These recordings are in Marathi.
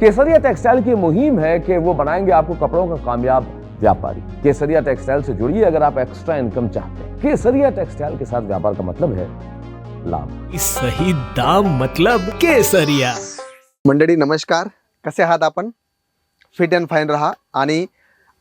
केसरिया टेक्सटाइल की मुहिम है कि वो बनाएंगे आपको कपड़ों का कामयाब व्यापारी। केसरिया टेक्सटाइल से जुड़िए अगर आप एक्स्ट्रा इनकम चाहते हैं। केसरिया टेक्सटाइल के साथ व्यापार का मतलब है लाभ। सही दाम मतलब केसरिया। मंडळी नमस्कार। कसे आहात आपण? फिट अँड फाईन राहा आणि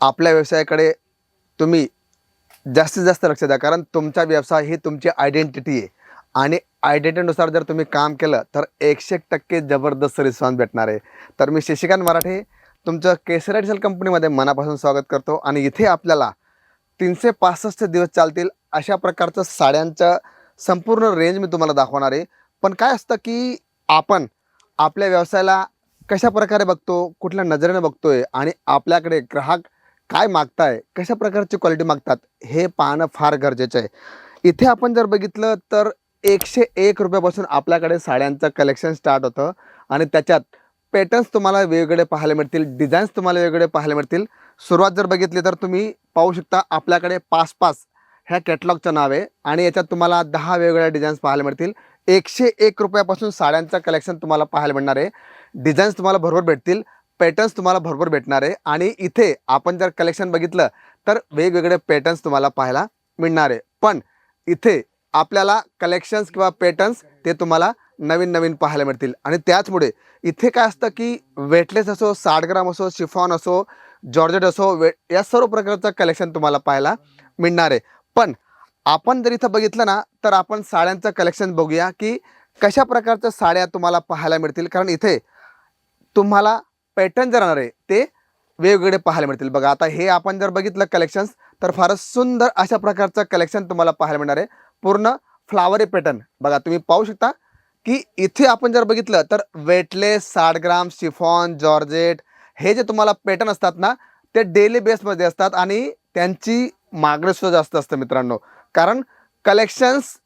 आपल्या व्यवसायाकडे तुम्ही जास्तीत जास्त लक्ष द्या कारण तुमचा व्यवसाय ही तुमची आयडेंटिटी आहे. आणि आयडेंटिटीनुसार जर तुम्ही काम केलं तर एकशे एक टक्के जबरदस्त रिस्पॉन्स भेटणार आहे. तर मी शशिकांत मराठे तुमचं केसर डिझेल कंपनीमध्ये मनापासून स्वागत करतो. आणि इथे आपल्याला तीनशे पासष्ट दिवस चालतील अशा प्रकारचं साड्यांचं संपूर्ण रेंज मी तुम्हाला दाखवणार आहे. पण काय असतं की आपण आपल्या व्यवसायाला कशा प्रकारे बघतो कुठल्या नजरेने बघतोय आणि आपल्याकडे ग्राहक काय मागताय कशा प्रकारची क्वालिटी मागतात हे पाहणं फार गरजेचं आहे. इथे आपण जर बघितलं तर एकशे एक रुपयापासून आपल्याकडे साड्यांचं कलेक्शन स्टार्ट होतं. आणि त्याच्यात पॅटर्न्स तुम्हाला वेगवेगळे पाहायला मिळतील डिझाईन्स तुम्हाला वेगवेगळे पाहायला मिळतील. सुरुवात जर बघितली तर तुम्ही पाहू शकता आपल्याकडे पाच पाच ह्या कॅटलॉगचं नाव आहे. आणि याच्यात तुम्हाला दहा वेगवेगळ्या डिझाईन्स पाहायला मिळतील. एकशे एक रुपयापासून साड्यांचं कलेक्शन तुम्हाला पाहायला मिळणार आहे. डिझाईन्स तुम्हाला भरपूर भेटतील पॅटर्न्स तुम्हाला भरपूर भेटणार आहे. आणि इथे आपण जर कलेक्शन बघितलं तर वेगवेगळे पॅटर्न्स तुम्हाला पाहायला मिळणार आहे. पण इथे आपल्याला कलेक्शन्स किंवा पॅटर्न्स ते तुम्हाला नवीन नवीन पाहायला मिळतील. आणि त्याचमुळे इथे काय असतं की वेटलेस असो साठ ग्राम असो शिफॉन असो जॉर्जेट असो वे या सर्व प्रकारचं कलेक्शन तुम्हाला पाहायला मिळणार आहे. पण आपण जर इथं बघितलं ना तर आपण साड्यांचं कलेक्शन बघूया की कशा प्रकारच्या साड्या तुम्हाला पाहायला मिळतील. कारण इथे तुम्हाला पॅटर्न जर राहणार आहे ते वेगवेगळे पाहायला मिळतील. बघा आता हे आपण जर बघितलं कलेक्शन्स तर फारच सुंदर अशा प्रकारचं कलेक्शन तुम्हाला पाहायला मिळणार आहे. पूर्ण फ्लावरी पॅटर्न बघा तुम्ही पाहू शकता की इथे आपण जर बघितलं तर वेटलेस साठ ग्राम शिफॉन जॉर्जेट हे जे तुम्हाला पॅटर्न असतात ना ते डेली बेसमध्ये असतात आणि त्यांची मागणी सुद्धा जास्त असतं मित्रांनो. कारण कलेक्शन्स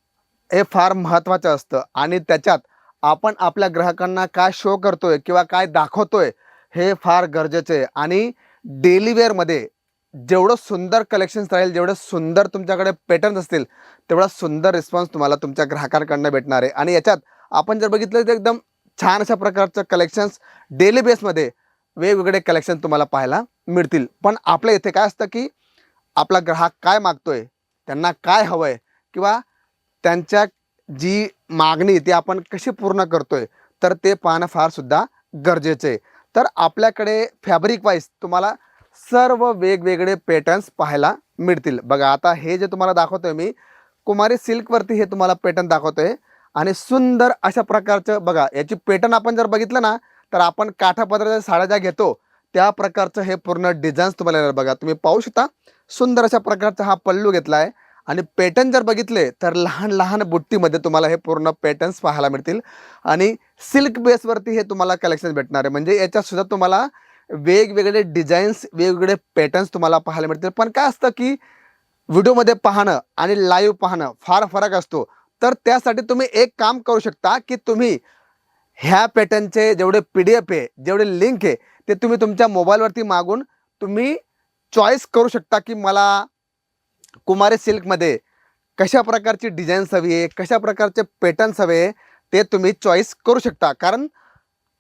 हे फार महत्त्वाचं असतं आणि त्याच्यात आपण आपल्या ग्राहकांना काय शो करतोय किंवा काय दाखवतोय हे फार गरजेचं आहे. आणि डेली वेअरमध्ये जेवढं सुंदर कलेक्शन्स राहील जेवढं सुंदर तुमच्याकडे पॅटर्न्स असतील तेवढा सुंदर रिस्पॉन्स तुम्हाला तुमच्या ग्राहकांकडनं भेटणार आहे. आणि याच्यात आपण जर बघितलं तर एकदम छान अशा प्रकारचं कलेक्शन्स डेली बेसमध्ये वेगवेगळे कलेक्शन तुम्हाला पाहायला मिळतील. पण आपल्या इथे काय असतं की आपला ग्राहक काय मागतोय त्यांना काय हवं आहे किंवा त्यांच्या जी मागणी ती आपण कशी पूर्ण करतोय तर ते पाहणं फारसुद्धा गरजेचं आहे. तर आपल्याकडे फॅब्रिक वाईज तुम्हाला सर्व वेगवेगळे पॅटर्न्स पाहायला मिळतील. बघा आता हे जे तुम्हाला दाखवतोय मी कुमारी सिल्कवरती हे तुम्हाला पॅटर्न दाखवतोय. आणि सुंदर अशा प्रकारचं बघा याची पॅटर्न आपण जर बघितलं ना तर आपण काठापदराच्या साड्या ज्या घेतो त्या प्रकारचं हे पूर्ण डिझाईन्स तुम्हाला येणार. बघा तुम्ही पाहू शकता सुंदर अशा प्रकारचा हा पल्लू घेतला आहे आणि पॅटर्न जर बघितले तर लहान लहान बुट्टीमध्ये तुम्हाला हे पूर्ण पॅटर्न्स पाहायला मिळतील. आणि सिल्क बेसवरती हे तुम्हाला कलेक्शन भेटणार आहे. म्हणजे याच्यातसुद्धा तुम्हाला वेगवेगळे डिझाईन्स वेगवेगळे पॅटर्न्स तुम्हाला पाहायला मिळतील. पण काय असतं की व्हिडिओमध्ये पाहणं आणि लाईव्ह पाहणं फार फरक असतो. तर त्यासाठी तुम्ही एक काम करू शकता की तुम्ही ह्या पॅटर्नचे जेवढे पी डी एफ आहे जेवढे लिंक आहे ते तुम्ही तुमच्या मोबाईलवरती मागून तुम्ही चॉईस करू शकता की मला कुमारी सिल्कमध्ये कशा प्रकारची डिझाईन्स हवी आहे कशा प्रकारचे पॅटर्न्स हवे आहे ते तुम्ही चॉईस करू शकता. कारण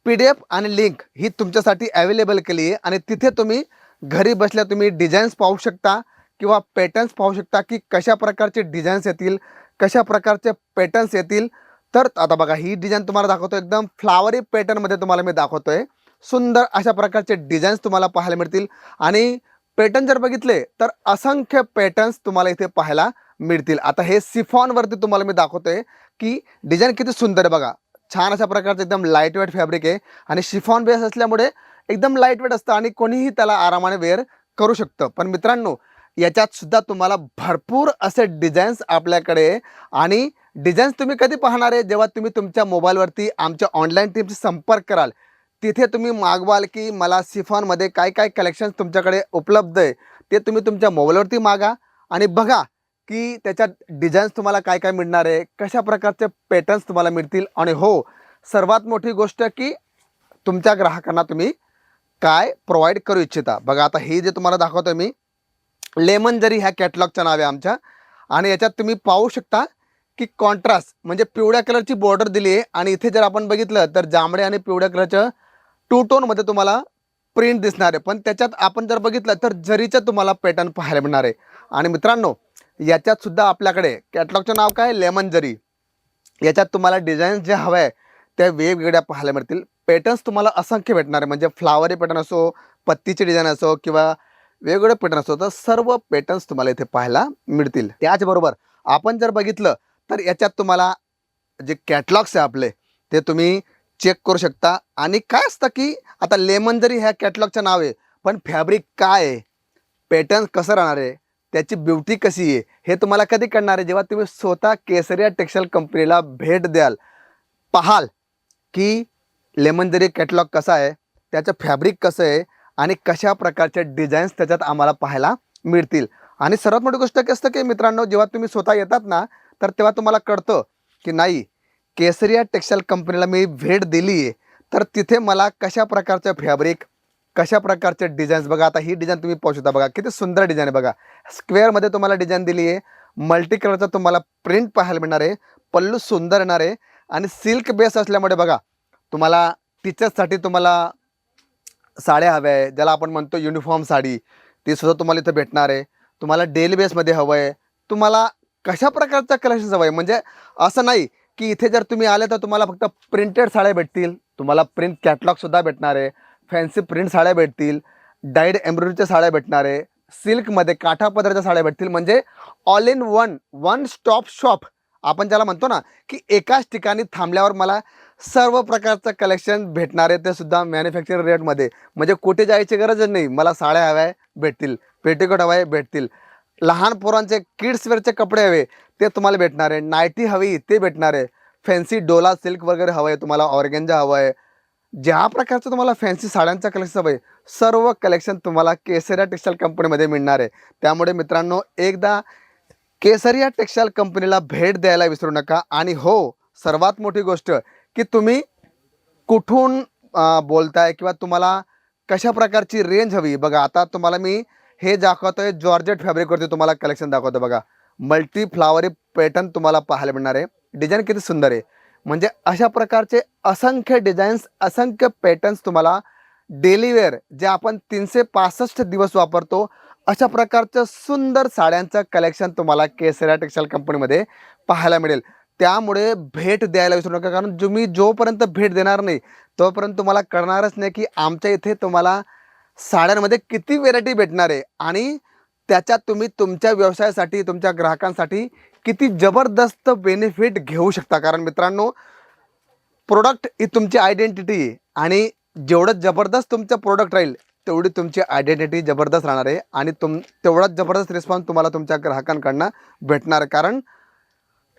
पी डी एफ आणि लिंक ही तुमच्यासाठी अवेलेबल केली आहे. आणि तिथे तुम्ही घरी बसल्या तुम्ही डिझाईन्स पाहू शकता किंवा पॅटर्न्स पाहू शकता की कशा प्रकारचे डिझाईन्स येतील कशा प्रकारचे पॅटर्न्स येतील. तर आता बघा ही डिझाईन तुम्हाला दाखवतो एकदम फ्लावरी पॅटर्नमध्ये तुम्हाला मी दाखवतोय. सुंदर अशा प्रकारचे डिझाईन्स तुम्हाला पाहायला मिळतील. आणि पॅटर्न जर बघितले तर असंख्य पॅटर्न्स तुम्हाला इथे पाहायला मिळतील. आता हे सिफॉनवरती तुम्हाला मी दाखवतोय की डिझाईन किती सुंदर आहे बघा. छान अशा प्रकारचं एकदम लाइट वेट फॅब्रिक आहे. आणि शिफॉन बेस असल्यामुळे एकदम लाइट वेट असतं आणि कोणीही त्याला आरामाने वेअर करू शकतं. पण मित्रांनो याच्यात सुद्धा तुम्हाला भरपूर असे डिझाईन्स आपल्याकडे आणि डिझाईन्स तुम्ही कधी पाहणार आहे? जेव्हा तुम्ही तुमच्या मोबाईलवरती आमच्या ऑनलाईन टीमशी संपर्क कराल तिथे तुम्ही मागवाल की मला सिफॉनमध्ये काय काय कलेक्शन्स तुमच्याकडे उपलब्ध आहे ते तुम्ही तुमच्या मोबाईलवरती मागा. आणि बघा की त्याच्यात डिझाईन्स तुम्हाला काय काय मिळणार आहे कशा प्रकारचे पॅटर्न्स तुम्हाला मिळतील आणि हो सर्वात मोठी गोष्ट की तुमच्या ग्राहकांना तुम्ही काय प्रोव्हाइड करू इच्छिता. बघा आता हे जे तुम्हाला दाखवतो मी लेमन जरी ह्या कॅटलॉगचं नाव आहे आमच्या. आणि याच्यात तुम्ही पाहू शकता की कॉन्ट्रास्ट म्हणजे पिवळ्या कलरची बॉर्डर दिली आहे. आणि इथे जर आपण बघितलं तर जांभळे आणि पिवळ्या कलरचं टू टोनमध्ये तुम्हाला प्रिंट दिसणार आहे. पण त्याच्यात आपण जर बघितलं तर जरीचं तुम्हाला पॅटर्न पाहायला मिळणार आहे. आणि मित्रांनो याच्यात सुद्धा आपल्याकडे कॅटलॉगचं नाव काय? लेमन जरी. याच्यात तुम्हाला डिझाईन्स जे हव्या आहे त्या वेगवेगळ्या पाहायला मिळतील. पॅटर्न्स तुम्हाला असंख्य भेटणार आहे म्हणजे फ्लावरी पॅटर्न असो पत्तीचे डिझाईन असो किंवा वेगवेगळे पॅटर्न असो तर सर्व पॅटर्न्स तुम्हाला इथे पाहायला मिळतील. त्याचबरोबर आपण जर बघितलं तर याच्यात तुम्हाला जे कॅटलॉग्स आहे आपले ते तुम्ही चेक करू शकता. आणि काय असतं की आता लेमन जरी ह्या कॅटलॉगचं नाव आहे पण फॅब्रिक काय आहे? पॅटर्न कसं राहणार आहे? त्याची ब्युटी कशी आहे हे तुम्हाला कधी कळणार आहे. जेव्हा तुम्ही स्वतः केसरिया टेक्सटाईल कंपनीला भेट द्याल पाहाल की लेमन जरी कॅटलॉग कसा आहे त्याचं फॅब्रिक कसं आहे आणि कशा प्रकारचे डिझाईन्स त्याच्यात आम्हाला पाहायला मिळतील. आणि सर्वात मोठी गोष्ट काय असतं की मित्रांनो जेव्हा तुम्ही स्वतः येतात ना तर तेव्हा तुम्हाला कळतं की नाही केसरिया टेक्सटाईल कंपनीला मी भेट दिली आहे तर तिथे मला कशा प्रकारचं फॅब्रिक कशा प्रकारचे डिझाईन्स बघा. आता ही डिझाईन तुम्ही पाहू शकता बघा. किती सुंदर डिझाईन आहे बघा. स्क्वेअरमध्ये तुम्हाला डिझाईन दिली आहे. मल्टी कलरचा तुम्हाला प्रिंट पाहायला मिळणार आहे. पल्लू सुंदर येणार आहे. आणि सिल्क बेस असल्यामुळे बघा तुम्हाला टीचर्ससाठी तुम्हाला साड्या हव्या आहे. ज्याला आपण म्हणतो युनिफॉर्म साडी ती सुद्धा तुम्हाला इथं भेटणार आहे. तुम्हाला डेली बेसमध्ये हवं आहे. तुम्हाला कशा प्रकारचा कलेक्शन हवं आहे? म्हणजे असं नाही की इथे जर तुम्ही आले तर तुम्हाला फक्त प्रिंटेड साड्या भेटतील. तुम्हाला प्रिंट कॅटलॉगसुद्धा भेटणार आहे. फॅन्सी प्रिंट साड्या भेटतील डाईड एम्ब्रॉयडरीच्या साड्या भेटणार आहे सिल्कमध्ये काठापदराच्या साड्या भेटतील म्हणजे all in one one stop shop आपण ज्याला म्हणतो ना की एकाच ठिकाणी थांबल्यावर मला सर्व प्रकारचं कलेक्शन भेटणार आहे ते सुद्धा मॅन्युफॅक्चर रेटमध्ये म्हणजे कुठे जायची गरजच नाही मला साड्या हव्या आहे भेटतील पेटीकोट हवा आहे भेटतील. लहान पोरांचे किड्सवेअरचे कपडे हवे ते तुम्हाला भेटणार आहे. नायटी हवी ते भेटणार आहे. फॅन्सी डोला सिल्क वगैरे हवं आहे तुम्हाला ऑर्गेंजा हवं आहे. ज्या प्रकारचं तुम्हाला फॅन्सी साड्यांचं कलेक्शन हवं आहे सर्व कलेक्शन तुम्हाला केसरिया टेक्सटाईल कंपनीमध्ये मिळणार आहे. त्यामुळे मित्रांनो एकदा केसरिया टेक्सटाईल कंपनीला भेट द्यायला विसरू नका. आणि हो सर्वात मोठी गोष्ट की तुम्ही कुठून बोलताय किंवा तुम्हाला कशा प्रकारची रेंज हवी बघा आता तुम्हाला मी हे दाखवतोय जॉर्जेट फॅब्रिकवरती तुम्हाला कलेक्शन दाखवतो बघा. मल्टी फ्लावरी पॅटर्न तुम्हाला पाहायला मिळणार आहे. डिझाईन किती सुंदर आहे. म्हणजे अशा प्रकारचे असंख्य डिझाईन्स असंख्य पॅटर्न्स तुम्हाला डेली वेअर जे आपण तीनशे पासष्ट दिवस वापरतो अशा प्रकारचं सुंदर साड्यांचं कलेक्शन तुम्हाला केसऱ्या टेक्सटाईल कंपनीमध्ये पाहायला मिळेल. त्यामुळे भेट द्यायला विसरू नका कारण तुम्ही जोपर्यंत भेट देणार नाही तोपर्यंत तुम्हाला कळणारच नाही की आमच्या इथे तुम्हाला साड्यांमध्ये किती व्हेरायटी भेटणार आहे. आणि त्याच्यात तुम्ही तुमच्या व्यवसायासाठी तुमच्या ग्राहकांसाठी किती जबरदस्त बेनिफिट घेऊ शकता. कारण मित्रांनो प्रोडक्ट ही तुमची आयडेंटिटी आहे. आणि जेवढं जबरदस्त तुमचं प्रोडक्ट राहील तेवढी तुमची आयडेंटिटी जबरदस्त राहणार आहे. आणि तुम तेवढाच जबरदस्त रिस्पॉन्स तुम्हाला तुमच्या ग्राहकांकडनं भेटणार कारण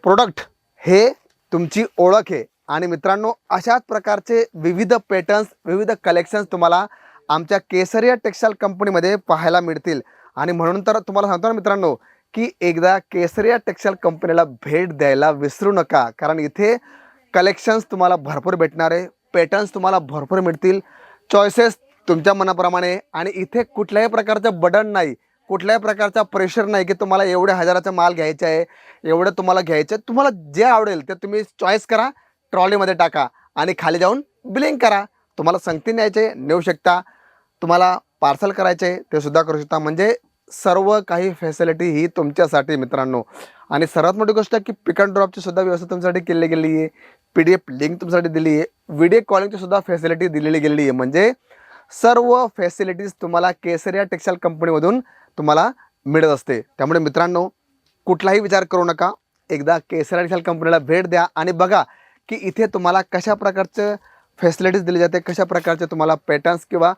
प्रोडक्ट हे तुमची ओळख आहे. आणि मित्रांनो अशाच प्रकारचे विविध पॅटर्न्स विविध कलेक्शन्स तुम्हाला आमच्या केसरिया टेक्सटाईल कंपनीमध्ये पाहायला मिळतील. आणि म्हणून तर तुम्हाला सांगतो ना मित्रांनो की एकदा केसरिया टेक्सटाईल कंपनीला भेट द्यायला विसरू नका. कारण इथे कलेक्शन्स तुम्हाला भरपूर भेटणार आहे. पॅटर्न्स तुम्हाला भरपूर मिळतील. चॉईसेस तुमच्या मनाप्रमाणे. आणि इथे कुठल्याही प्रकारचं बटन नाही. कुठल्याही प्रकारचा प्रेशर नाही की तुम्हाला एवढ्या हजाराचा माल घ्यायचा आहे एवढं तुम्हाला घ्यायचं आहे. तुम्हाला जे आवडेल ते तुम्ही चॉईस करा ट्रॉलीमध्ये टाका आणि खाली जाऊन बिलिंग करा. तुम्हाला संगती न्यायचे नेऊ शकता. तुम्हाला पार्सल करायचे ते सुद्धा करू शकता. म्हणजे सर्व काही फॅसिलिटी ही तुमच्यासाठी मित्रांनो. आणि सर्वात मोठी गोष्ट की पिक अँड ड्रॉपची सुद्धा व्यवस्था तुमच्यासाठी केली गेली आहे. पी डी एफ लिंक तुमच्यासाठी दिली आहे. व्हिडिओ कॉलिंगची सुद्धा फॅसिलिटी दिलेली गेलेली आहे. म्हणजे सर्व फॅसिलिटीज तुम्हाला केसरिया टेक्सटाईल कंपनीमधून तुम्हाला मिळत असते. त्यामुळे मित्रांनो कुठलाही विचार करू नका. एकदा केसरिया टेक्सटाईल कंपनीला भेट द्या आणि बघा की इथे तुम्हाला कशा प्रकारचं फॅसिलिटीज दिली जाते कशा प्रकारचे तुम्हाला पॅटर्न्स किंवा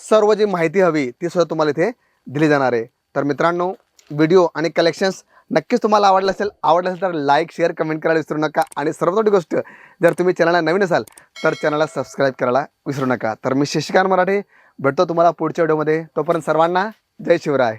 सर्व जी माहिती हवी ती सुद्धा तुम्हाला इथे दिली जाणार आहे. तर मित्रांनो व्हिडिओ आणि कलेक्शन्स नक्कीच तुम्हाला आवडलं असेल. आवडलं असेल तर लाईक शेअर कमेंट करायला विसरू नका. आणि सर्वात मोठी गोष्ट जर तुम्ही चॅनलला नवीन असाल तर चॅनलला सबस्क्राईब करायला विसरू नका. तर मी शशिकांत मराठे भेटतो तुम्हाला पुढच्या व्हिडिओमध्ये तोपर्यंत सर्वांना जय शिवराय.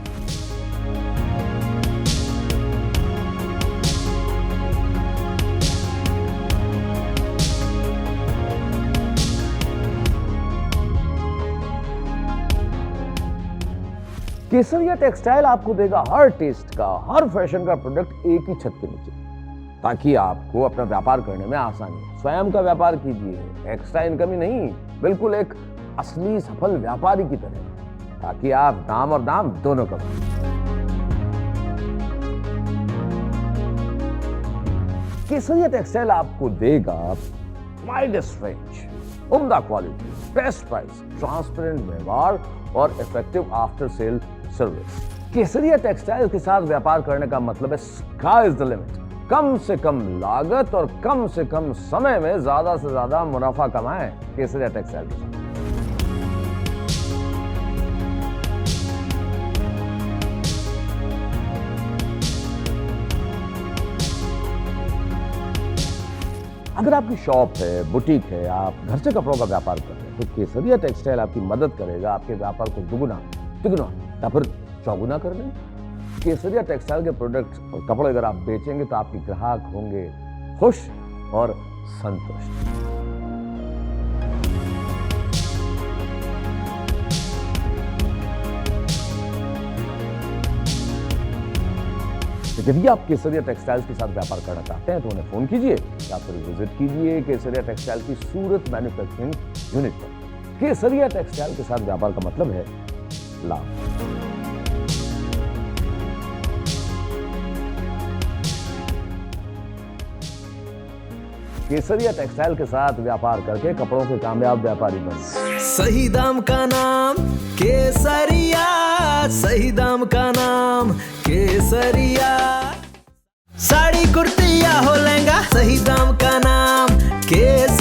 केसरिया टेक्सटाइल आपको देगा हर टेस्ट का, हर फ़ैशन का प्रोडक्ट एक ही छत के नीचे। ताकि आपको अपना व्यापार करने में आसानी स्वयं का व्यापार कीजिए एक्स्ट्रा इनकम ही नहीं, बिल्कुल एक असली सफल व्यापारी की तरह। ताकि आप दाम और दाम दोनों कमाएँ। केसरिया टेक्सटाइल आपको देगा वाइडेस्ट रेंज उम्दा क्वालिटी बेस्ट प्राइस ट्रांसपेरेंट व्यवहार और effective after sale service Kesariya textile के साथ व्यापार करने का मतलब है स्काई इज़ द लिमिट कम से कम लागत और कम से कम समय में ज़्यादा से ज़्यादा मुनाफा कमाएँ केसरिया टेक्सटाइल के साथ। अगर आपकी शॉप है, बुटीक है, आप घर से कपड़ों का व्यापार कर रहे हैं तो केसरिया टेक्सटाइल आपकी मदद करेगा, आपके व्यापार को दुगुना, तिगुना, या फिर चौगुना करने। केसरिया टेक्सटाइल के प्रोडक्ट और कपड़े अगर आप बेचेंगे तो आपके ग्राहक होंगे खुश और संतुष्ट यदि आप केसरिया टेक्सटाइल्स के साथ व्यापार करना चाहते हैं तो उन्हें फ़ोन कीजिए या फिर विज़िट कीजिए केसरिया टेक्सटाइल की सूरत मैन्युफैक्चरिंग यूनिट पर। केसरिया टेक्सटाइल के साथ व्यापार का मतलब है लाभ। केसरिया टेक्सटाइल के साथ व्यापार करके कपड़ों के कामयाब व्यापारी बने। सही दाम का नाम केसरिया, सही दाम का नाम केसरिया। साड़ी, कुर्ती या हो लहंगा? सही दाम का नाम? केस